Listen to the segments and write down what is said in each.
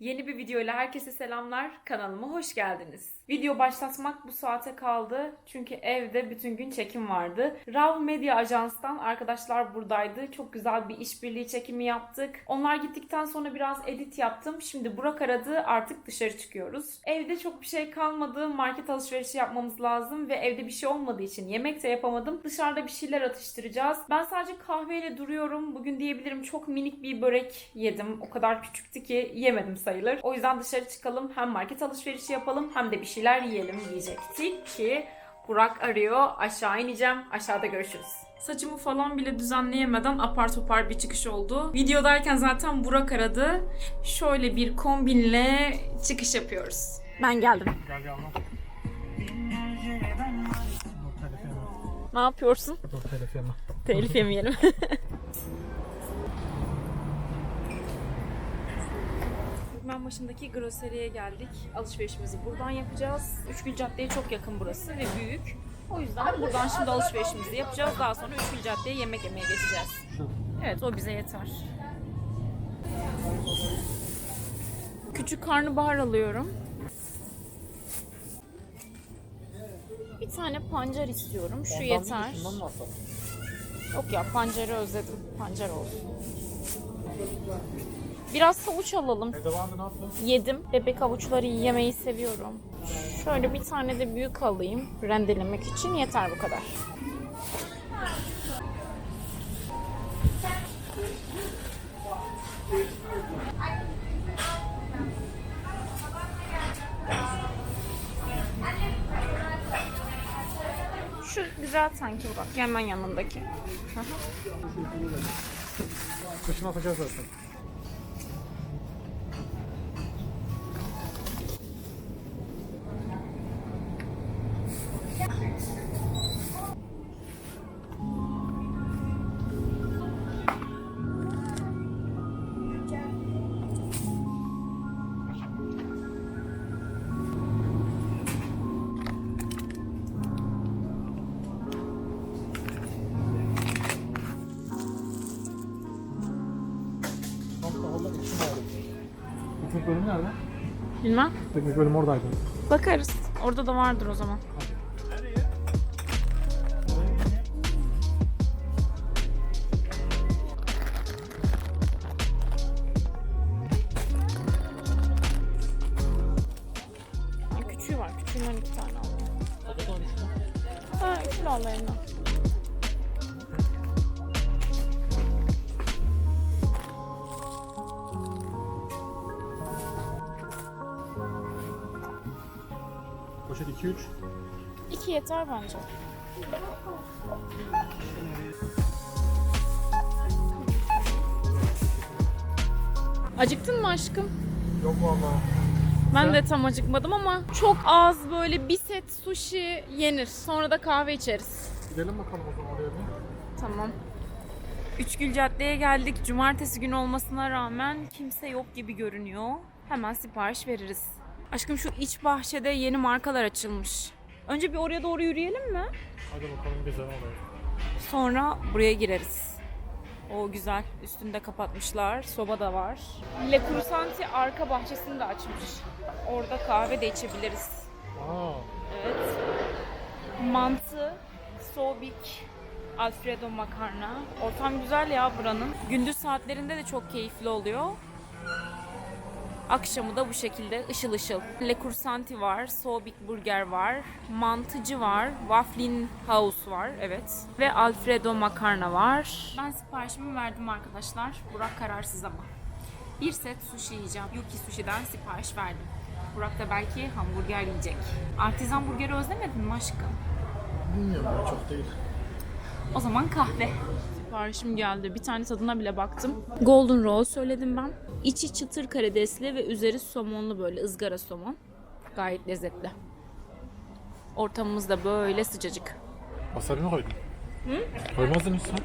Yeni bir videoyla herkese selamlar. Kanalıma hoş geldiniz. Video başlatmak bu saate kaldı. Çünkü evde bütün gün çekim vardı. Rav Medya Ajans'tan arkadaşlar buradaydı. Çok güzel bir işbirliği çekimi yaptık. Onlar gittikten sonra biraz edit yaptım. Şimdi Burak aradı. Artık dışarı çıkıyoruz. Evde çok bir şey kalmadı. Market alışverişi yapmamız lazım ve evde bir şey olmadığı için yemek de yapamadım. Dışarıda bir şeyler atıştıracağız. Ben sadece kahveyle duruyorum. Bugün diyebilirim çok minik bir börek yedim. O kadar küçüktü ki yemedim sayılır. O yüzden dışarı çıkalım. Hem market alışverişi yapalım hem de bir şeyler yiyelim diyecektik ki Burak arıyor. Aşağı ineceğim. Aşağıda görüşürüz. Saçımı falan bile düzenleyemeden apar topar bir çıkış oldu. Videodayken zaten Burak aradı. Şöyle bir kombinle çıkış yapıyoruz. Ben geldim. Gel gel. Ne yapıyorsun? Telif yeme. Telif yemeyelim. Türkmen başındaki groseriye geldik. Alışverişimizi buradan yapacağız. Üçgül Cadde'ye çok yakın burası ve büyük. O yüzden buradan şimdi alışverişimizi yapacağız. Daha sonra Üçgül Cadde'ye yemek yemeye geçeceğiz. Evet o bize yeter. Küçük karnabahar alıyorum. Bir tane pancar istiyorum. Şu yeter. Yok ya pancarı özledim. Pancar olsun. Biraz havuç alalım. Evde vardı ne yaptın? Yedim. Bebek havuçları yemeyi seviyorum. Şöyle bir tane de büyük alayım. Rendelemek için yeter bu kadar. Şu güzel sanki bak. Hemen yanındaki. Kışın atacağız zaten. Teknik bölüm oradaydı. Bakarız. Orada da vardır o zaman. Küçüğü var. Küçüğünden iki tane aldım. Ha, üçlü al elinden. 2 3 2 yeter bence. Acıktın mı aşkım? Yok valla. Ben de tam acıkmadım ama çok az böyle bir set sushi yenir. Sonra da kahve içeriz. Gidelim bakalım o zaman oraya bir. Tamam. Üçgül Cadde'ye geldik. Cumartesi günü olmasına rağmen kimse yok gibi görünüyor. Hemen sipariş veririz. Aşkım şu iç bahçede yeni markalar açılmış. Önce bir oraya doğru yürüyelim mi? Hadi bakalım güzel oraya. Sonra buraya gireriz. O güzel. Üstünde kapatmışlar. Soba da var. Le Crusanti arka bahçesini de açmış. Orada kahve de içebiliriz. Aa, Evet. Mantı, sobik, alfredo makarna. Ortam güzel ya buranın. Gündüz saatlerinde de çok keyifli oluyor. Akşamı da bu şekilde ışıl ışıl. Le Cursanti var, Sobik Burger var, Mantıcı var, Wafflin House var, evet. Ve Alfredo Makarna var. Ben siparişimi verdim arkadaşlar. Burak kararsız ama. Bir set sushi yiyeceğim. Yuki Sushi'den sipariş verdim. Burak da belki hamburger yiyecek. Artizan burgeri özlemedin mi aşkım? bilmiyorum ya çok değil. O zaman kahve. Siparişim geldi. Bir tane tadına bile baktım. Golden roll söyledim ben. İçi çıtır karidesli ve üzeri somonlu böyle ızgara somon. Gayet lezzetli. Ortamımız da böyle sıcacık. Wasabi mi koydun? Hı? Koymazdın hiç sen.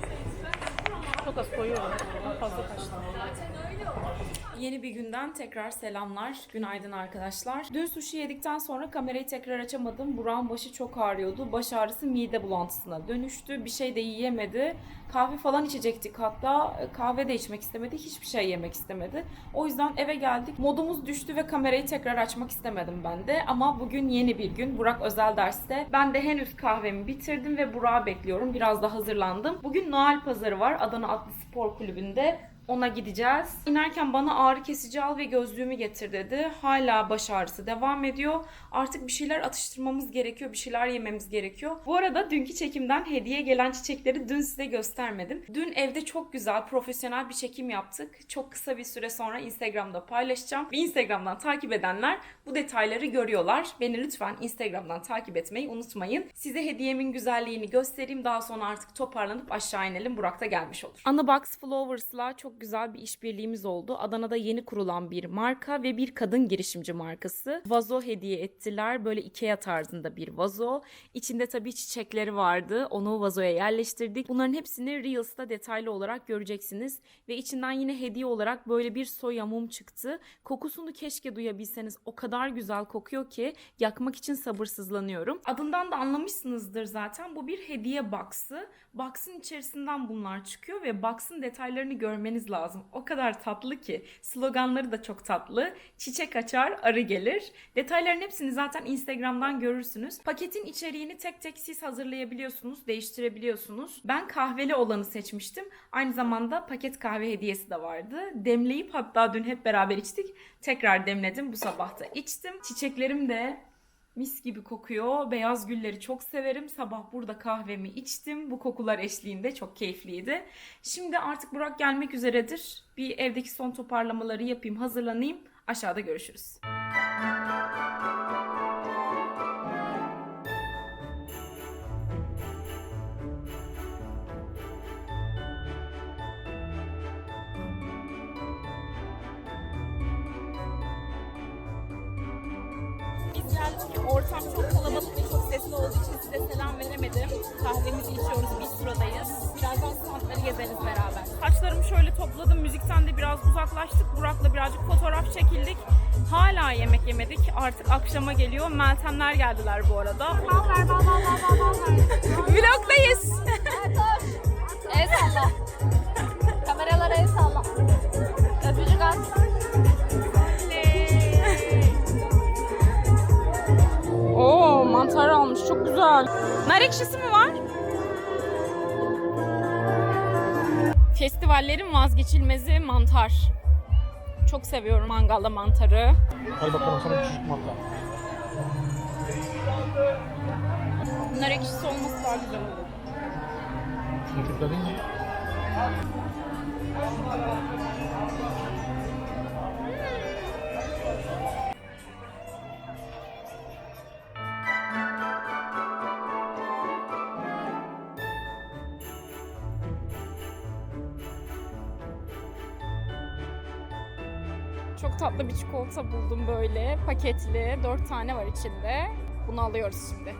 Çok az koyuyorum. Fazla kaçtı. Yeni bir günden tekrar selamlar. Günaydın arkadaşlar. Dün sushi yedikten sonra kamerayı tekrar açamadım. Burak'ın başı çok ağrıyordu. Baş ağrısı mide bulantısına dönüştü. Bir şey de yiyemedi. Kahve falan içecektik hatta. Kahve de içmek istemedi. Hiçbir şey yemek istemedi. O yüzden eve geldik. Modumuz düştü ve kamerayı tekrar açmak istemedim ben de. Ama bugün yeni bir gün. Burak özel derste. Ben de henüz kahvemi bitirdim ve Burak'ı bekliyorum. Biraz da hazırlandım. Bugün Noel pazarı var Adana Atlı Spor Kulübü'nde. Ona gideceğiz. İnerken bana ağrı kesici al ve gözlüğümü getir dedi. Hala baş ağrısı devam ediyor. Artık bir şeyler atıştırmamız gerekiyor, bir şeyler yememiz gerekiyor. Bu arada dünkü çekimden hediye gelen çiçekleri dün size göstermedim. Dün evde çok güzel, profesyonel bir çekim yaptık. Çok kısa bir süre sonra Instagram'da paylaşacağım. Ve Instagram'dan takip edenler bu detayları görüyorlar. Beni lütfen Instagram'dan takip etmeyi unutmayın. Size hediyemin güzelliğini göstereyim. Daha sonra artık toparlanıp aşağı inelim. Burak da gelmiş olur. Anabox Flowers'la çok güzel bir işbirliğimiz oldu. Adana'da yeni kurulan bir marka ve bir kadın girişimci markası. Vazo hediye ettiler. Böyle Ikea tarzında bir vazo. İçinde tabii çiçekleri vardı. Onu vazoya yerleştirdik. Bunların hepsini Reels'ta detaylı olarak göreceksiniz. Ve içinden yine hediye olarak böyle bir soya mum çıktı. Kokusunu keşke duyabilseniz. O kadar güzel kokuyor ki yakmak için sabırsızlanıyorum. Adından da anlamışsınızdır zaten. Bu bir hediye box'ı. Box'ın içerisinden bunlar çıkıyor ve box'ın detaylarını görmeniz lazım. O kadar tatlı ki. Sloganları da çok tatlı. Çiçek açar, arı gelir. Detayların hepsini zaten Instagram'dan görürsünüz. Paketin içeriğini tek tek siz hazırlayabiliyorsunuz, değiştirebiliyorsunuz. Ben kahveli olanı seçmiştim. Aynı zamanda paket kahve hediyesi de vardı. Demleyip hatta dün hep beraber içtik. Tekrar demledim. Bu sabah da içtim. Çiçeklerim de Mis gibi kokuyor. Beyaz gülleri çok severim. Sabah burada kahvemi içtim. Bu kokular eşliğinde çok keyifliydi. Şimdi artık Burak gelmek üzeredir. Bir evdeki son toparlamaları yapayım, hazırlanayım. Aşağıda görüşürüz. Biz Ortam çok kalabalık ve çok sesli olduğu için size selam veremedim. Kahvemizi içiyoruz. Bistrodayız. Birazdan standları gezeriz beraber. Saçlarımı şöyle topladım. Müzikten de biraz uzaklaştık. Burak'la birazcık fotoğraf çekildik. Hala yemek yemedik. Artık akşama geliyor. Meltemler geldiler bu arada. Vlogdayız. El mantar almış. Çok güzel. Nar ekşisi mi var? Festivallerin vazgeçilmezi mantar. Çok seviyorum mangalda mantarı. Hadi bakalım sana küçük mantar. Nar ekşisi olması daha güzel olur. Şunu Çok tatlı bir çikolata buldum böyle paketli. Dört tane var içinde. Bunu alıyoruz şimdi.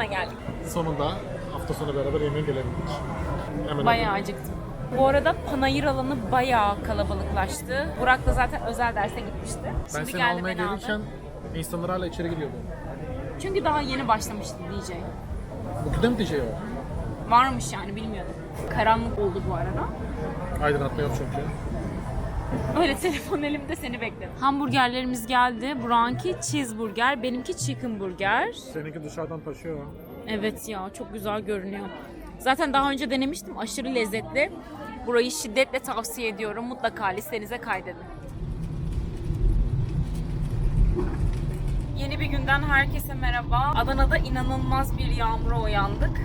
Aldı parkına geldik. Sonunda hafta sonu beraber yemeğe gelebildik. Hemen Bayağı acıktım. Bu arada panayır alanı bayağı kalabalıklaştı. Burak da zaten özel derse gitmişti. Ben Şimdi seni geldi almaya beni aldı. gelirken insanlar hala içeri giriyordu. Çünkü daha yeni başlamıştı DJ. Bugün de mi DJ var? Varmış yani bilmiyordum. Karanlık oldu bu arada. Aydınlatma yok çünkü. Öyle telefon elimde seni bekledim. Hamburgerlerimiz geldi. Burak'ınki cheeseburger, benimki chicken burger. Seninki dışarıdan taşıyor. Evet ya çok güzel görünüyor. Zaten daha önce denemiştim. Aşırı lezzetli. Burayı şiddetle tavsiye ediyorum. Mutlaka listenize kaydedin. Yeni bir günden herkese merhaba. Adana'da inanılmaz bir yağmura uyandık.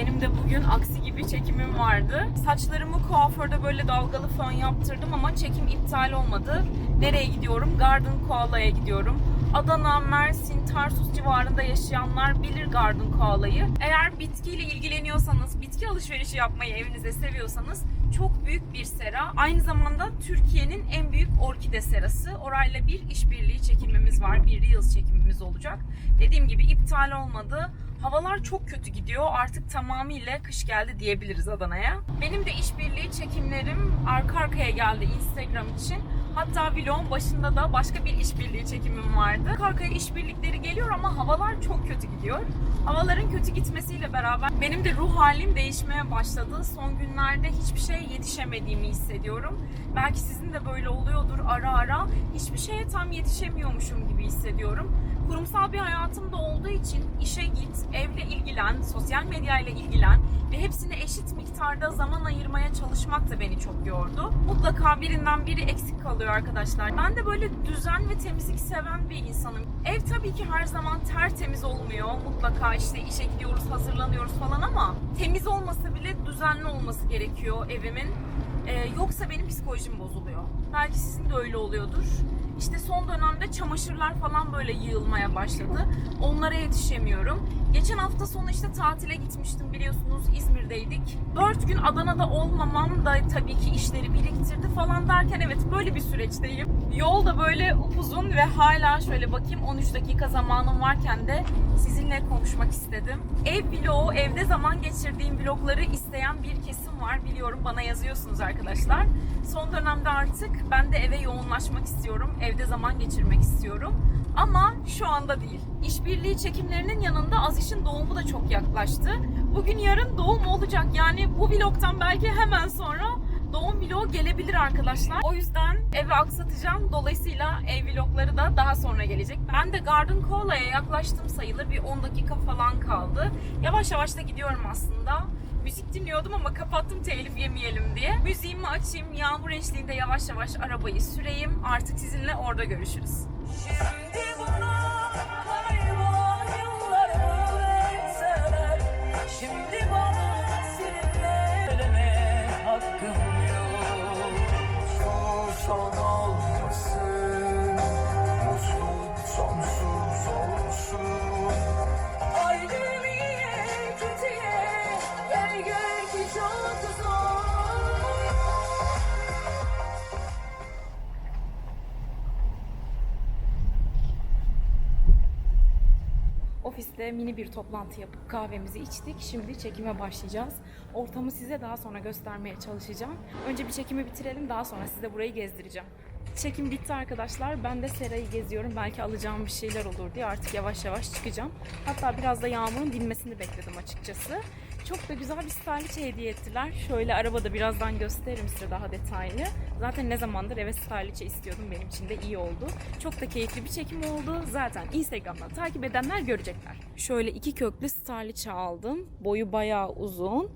Benim de bugün aksi gibi çekimim vardı. Saçlarımı kuaförde böyle dalgalı fön yaptırdım ama çekim iptal olmadı. Nereye gidiyorum? Garden Koala'ya gidiyorum. Adana, Mersin, Tarsus civarında yaşayanlar bilir Garden Koala'yı. Eğer bitkiyle ilgileniyorsanız, bitki alışverişi yapmayı evinize seviyorsanız çok büyük bir sera. Aynı zamanda Türkiye'nin en büyük orkide serası. Orayla bir işbirliği çekimimiz var. Bir Reels çekimimiz olacak. Dediğim gibi iptal olmadı. Havalar çok kötü gidiyor. Artık tamamıyla kış geldi diyebiliriz Adana'ya. Benim de işbirliği çekimlerim arka arkaya geldi Instagram için. Hatta vlogun başında da başka bir işbirliği çekimim vardı. Arka arkaya işbirlikleri geliyor ama havalar çok kötü gidiyor. Havaların kötü gitmesiyle beraber benim de ruh halim değişmeye başladı. Son günlerde hiçbir şeye yetişemediğimi hissediyorum. Belki sizin de böyle oluyordur ara ara. Hiçbir şeye tam yetişemiyormuşum gibi hissediyorum. Kurumsal bir hayatım da olduğu için işe git, evle ilgilen, sosyal medyayla ilgilen ve hepsine eşit miktarda zaman ayırmaya çalışmak da beni çok yordu. Mutlaka birinden biri eksik kalıyor arkadaşlar. Ben de böyle düzen ve temizlik seven bir insanım. Ev tabii ki her zaman tertemiz olmuyor. Mutlaka işte işe gidiyoruz, hazırlanıyoruz falan ama temiz olmasa bile düzenli olması gerekiyor evimin. Ee, yoksa benim psikolojim bozuluyor. Belki sizin de öyle oluyordur. İşte son dönemde çamaşırlar falan böyle yığılmaya başladı. Onlara yetişemiyorum. Geçen hafta sonu işte tatile gitmiştim biliyorsunuz İzmir'deydik. 4 gün Adana'da olmamam da tabii ki işleri biriktirdi falan derken evet böyle bir süreçteyim. Yol da böyle upuzun ve hala şöyle bakayım 13 dakika zamanım varken de sizinle konuşmak istedim. Ev vlogu, evde zaman geçirdiğim vlogları isteyen bir kesim var biliyorum bana yazıyorsunuz arkadaşlar. Son dönemde artık ben de eve yoğunlaşmak istiyorum. Evde zaman geçirmek istiyorum. Ama şu anda değil. İşbirliği çekimlerinin yanında Aziş'in doğumu da çok yaklaştı. Bugün yarın doğum olacak. Yani bu vlogtan belki hemen sonra doğum vlogu gelebilir arkadaşlar. O yüzden evi aksatacağım. Dolayısıyla ev vlogları da daha sonra gelecek. Ben de Garden Cola'ya yaklaştım sayılır. Bir 10 dakika falan kaldı. Yavaş yavaş da gidiyorum aslında. Müzik dinliyordum ama kapattım telif yemeyelim diye. Müziğimi açayım, yağmur eşliğinde yavaş yavaş arabayı süreyim. Artık sizinle orada görüşürüz. Ofiste mini bir toplantı yapıp kahvemizi içtik. Şimdi çekime başlayacağız. Ortamı size daha sonra göstermeye çalışacağım. Önce bir çekimi bitirelim daha sonra size burayı gezdireceğim. Çekim bitti arkadaşlar. Ben de serayı geziyorum. Belki alacağım bir şeyler olur diye artık yavaş yavaş çıkacağım. Hatta biraz da yağmurun dinmesini bekledim açıkçası. Çok da güzel bir styliçe hediye ettiler. Şöyle arabada birazdan gösteririm size daha detaylı. Zaten ne zamandır eve styliçe istiyordum. Benim için de iyi oldu. Çok da keyifli bir çekim oldu. Zaten Instagram'dan takip edenler görecekler. Şöyle iki köklü styliçe aldım. Boyu bayağı uzun.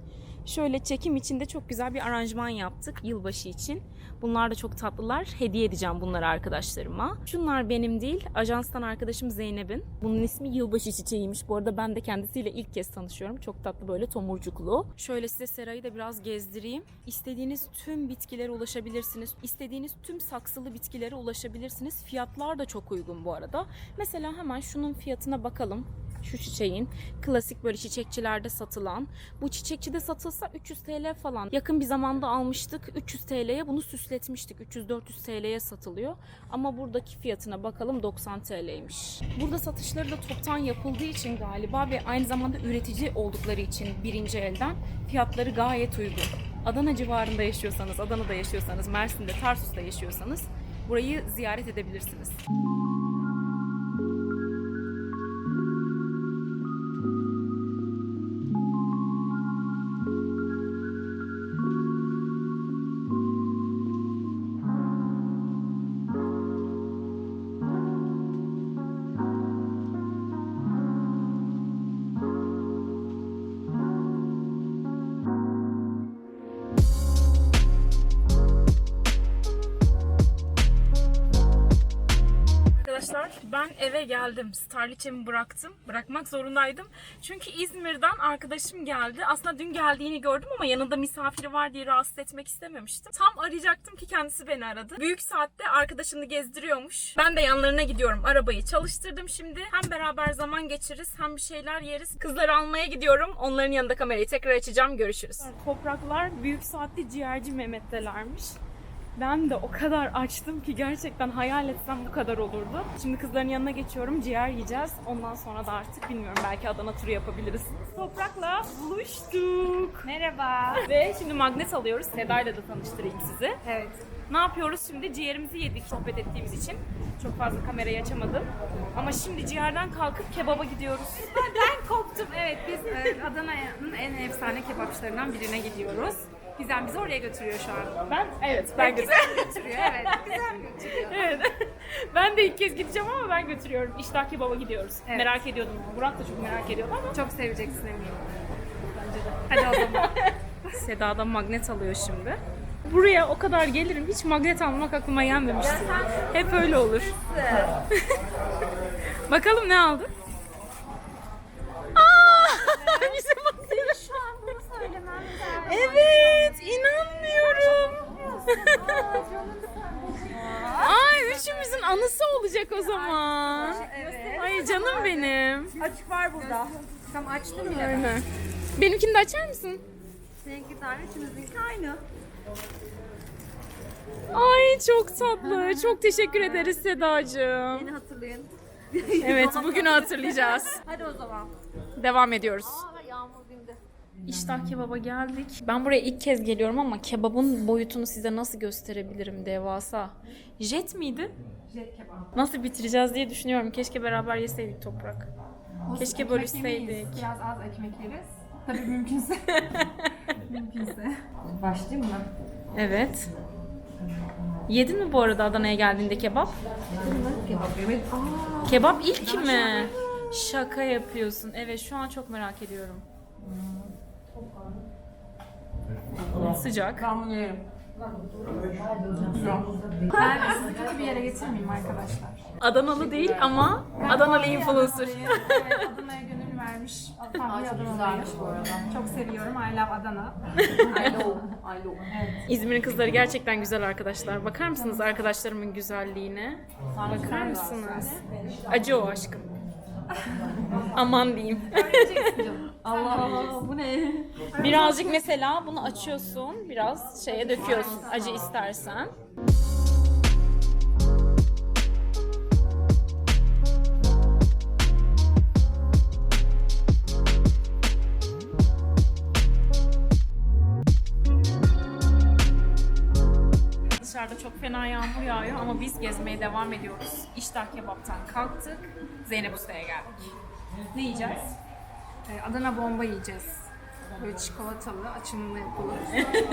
Şöyle çekim içinde çok güzel bir aranjman yaptık yılbaşı için. Bunlar da çok tatlılar. Hediye edeceğim bunları arkadaşlarıma. Şunlar benim değil. Ajanstan arkadaşım Zeynep'in. Bunun ismi yılbaşı çiçeğiymiş. Bu arada ben de kendisiyle ilk kez tanışıyorum. Çok tatlı böyle tomurcuklu. Şöyle size serayı da biraz gezdireyim. İstediğiniz tüm bitkilere ulaşabilirsiniz. İstediğiniz tüm saksılı bitkilere ulaşabilirsiniz. Fiyatlar da çok uygun bu arada. Mesela hemen şunun fiyatına bakalım. Şu çiçeğin klasik böyle çiçekçilerde satılan. Bu çiçekçide satılsa 300 TL falan. Yakın bir zamanda almıştık. 300 TL'ye bunu süsletmiştik. 300-400 TL'ye satılıyor. Ama buradaki fiyatına bakalım 90 TL'ymiş. Burada satışları da toptan yapıldığı için galiba ve aynı zamanda üretici oldukları için birinci elden fiyatları gayet uygun. Adana civarında yaşıyorsanız, Adana'da yaşıyorsanız, Mersin'de, Tarsus'ta yaşıyorsanız burayı ziyaret edebilirsiniz. Arkadaşlar ben eve geldim. Starliçemi bıraktım. Bırakmak zorundaydım. Çünkü İzmir'den arkadaşım geldi. Aslında dün geldiğini gördüm ama yanında misafiri var diye rahatsız etmek istememiştim. Tam arayacaktım ki kendisi beni aradı. Büyük saatte arkadaşını gezdiriyormuş. Ben de yanlarına gidiyorum. Arabayı çalıştırdım şimdi. Hem beraber zaman geçiririz hem bir şeyler yeriz. Kızları almaya gidiyorum. Onların yanında kamerayı tekrar açacağım. Görüşürüz. Topraklar büyük saatte ciğerci Mehmet'telermiş. Ben de o kadar açtım ki gerçekten hayal etsem bu kadar olurdu. Şimdi kızların yanına geçiyorum. Ciğer yiyeceğiz. Ondan sonra da artık bilmiyorum belki Adana turu yapabiliriz. Toprak'la buluştuk. Merhaba. Ve şimdi magnet alıyoruz. Seda'yla da tanıştırayım sizi. Evet. Ne yapıyoruz şimdi? Ciğerimizi yedik sohbet ettiğimiz için. Çok fazla kamerayı açamadım. Ama şimdi ciğerden kalkıp kebaba gidiyoruz. Ben koptum. Evet biz e, Adana'nın en efsane kebapçılarından birine gidiyoruz. Gizem bizi oraya götürüyor şu an. Ben evet ben götürüyorum. götürüyor evet. Güzel götürüyor. Evet. ben de ilk kez gideceğim ama ben götürüyorum. İştah kebaba gidiyoruz. Evet. Merak ediyordum. Burak da çok merak ediyordu ama Çok seveceksin eminim. Hadi o zaman. Seda'dan magnet alıyor şimdi. Buraya o kadar gelirim. Hiç magnet almak aklıma gelmemişti. Hep öyle olur. Bakalım ne aldı? Aa! Bize bakıyor. Şu an bunu söylemem lazım. Evet, inanmıyorum. Ay, üçümüzün anısı olacak o zaman. Evet. Ay canım benim. Açık var burada. Tam açtım bile. ben. Aynen. Benimkini de açar mısın? Seninki tane üçümüzünki aynı. Ay çok tatlı. Çok teşekkür ederiz Sedacığım. Beni hatırlayın. Evet, bugünü hatırlayacağız. Hadi o zaman. Devam ediyoruz. İştah kebaba geldik. Ben buraya ilk kez geliyorum ama kebabın boyutunu size nasıl gösterebilirim devasa. Jet miydi? Jet kebap. Nasıl bitireceğiz diye düşünüyorum. Keşke beraber yeseydik toprak. Keşke Ekmek bölüşseydik. yemeyiz. Biraz az ekmek yeriz. Tabii mümkünse. mümkünse. Başlayayım mı? Evet. Yedin mi bu arada Adana'ya geldiğinde kebap? Kebap yemek. Kebap ilk mi? Şaka yapıyorsun. Evet şu an çok merak ediyorum. Sıcak. Ben bunu yerim. Ben sizi kötü bir yere getirmeyeyim arkadaşlar. Adanalı değil ama Adanalı influencer. evet, Adana'ya gönül vermiş. Tam bir Adana'lıyım. bu arada. Çok seviyorum. I love Adana. İzmir'in kızları gerçekten güzel arkadaşlar. Bakar mısınız arkadaşlarımın güzelliğine? Bakar mısınız? Acı o aşkım. Aman diyeyim. Allah bu ne? Birazcık mesela bunu açıyorsun, biraz şeye döküyorsun acı istersen. Fena yağmur yağıyor ama biz gezmeye devam ediyoruz. İştah kebaptan kalktık. Zeynep Usta'ya geldik. Ne yiyeceğiz? Ee, Adana bomba yiyeceğiz. Böyle çikolatalı, açımlı yapılı.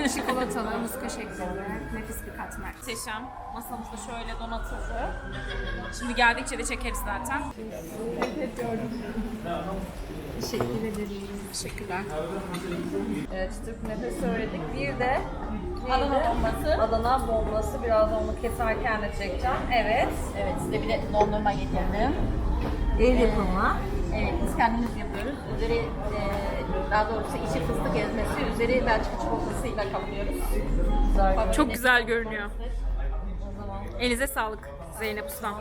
çikolatalı, muska şeklinde. Nefis bir katmer. Muhteşem. Masamız da şöyle donatıldı. Şimdi geldikçe de çekeriz zaten. Teşekkür ederim. Teşekkürler. Evet, Türk nefes söyledik. Bir de Adana bombası. Adana bombası. Biraz onu keserken de çekeceğim. Evet. Evet size bir de dondurma getirdim. El yapımı. Evet biz kendimiz yapıyoruz. Üzeri e, daha doğrusu içi fıstık ezmesi, üzeri Belçika çikolatasıyla kaplıyoruz. Çok güzel görünüyor. Elinize sağlık. Zeynep Ustam.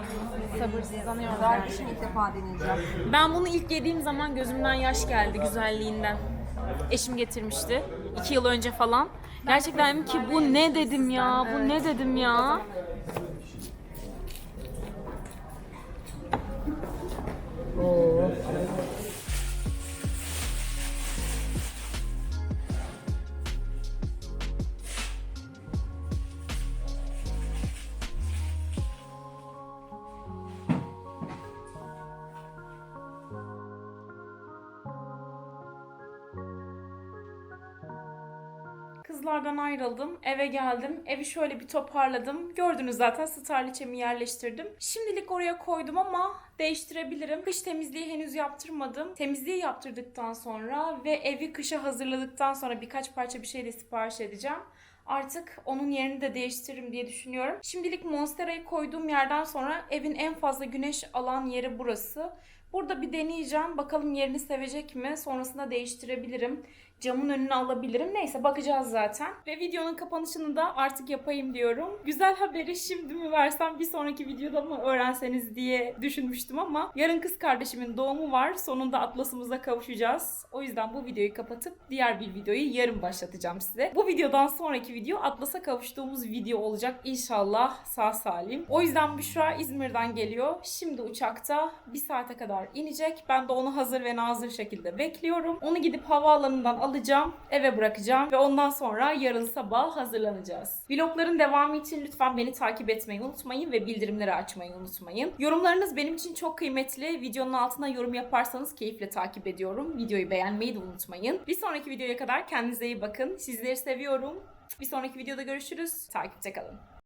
Sabırsızlanıyorum. Kardeşim ilk defa deneyeceğim. Ben bunu ilk yediğim zaman gözümden yaş geldi güzelliğinden. Eşim getirmişti. iki yıl önce falan. Gerçekten dedim ki bu ne dedim ya, bu ne dedim ya. Kızlardan ayrıldım, eve geldim. Evi şöyle bir toparladım. Gördünüz zaten starliçemi yerleştirdim. Şimdilik oraya koydum ama değiştirebilirim. Kış temizliği henüz yaptırmadım. Temizliği yaptırdıktan sonra ve evi kışa hazırladıktan sonra birkaç parça bir şeyle sipariş edeceğim. Artık onun yerini de değiştiririm diye düşünüyorum. Şimdilik Monstera'yı koyduğum yerden sonra evin en fazla güneş alan yeri burası. Burada bir deneyeceğim. Bakalım yerini sevecek mi? Sonrasında değiştirebilirim. Camın önüne alabilirim. Neyse bakacağız zaten. Ve videonun kapanışını da artık yapayım diyorum. Güzel haberi şimdi mi versem bir sonraki videoda mı öğrenseniz diye düşünmüştüm ama yarın kız kardeşimin doğumu var. Sonunda Atlas'ımıza kavuşacağız. O yüzden bu videoyu kapatıp diğer bir videoyu yarın başlatacağım size. Bu videodan sonraki video Atlas'a kavuştuğumuz video olacak inşallah sağ salim. O yüzden Büşra İzmir'den geliyor. Şimdi uçakta bir saate kadar inecek. Ben de onu hazır ve nazır şekilde bekliyorum. Onu gidip havaalanından alacağım, eve bırakacağım ve ondan sonra yarın sabah hazırlanacağız. Vlogların devamı için lütfen beni takip etmeyi unutmayın ve bildirimleri açmayı unutmayın. Yorumlarınız benim için çok kıymetli. Videonun altına yorum yaparsanız keyifle takip ediyorum. Videoyu beğenmeyi de unutmayın. Bir sonraki videoya kadar kendinize iyi bakın. Sizleri seviyorum. Bir sonraki videoda görüşürüz. Takipte kalın.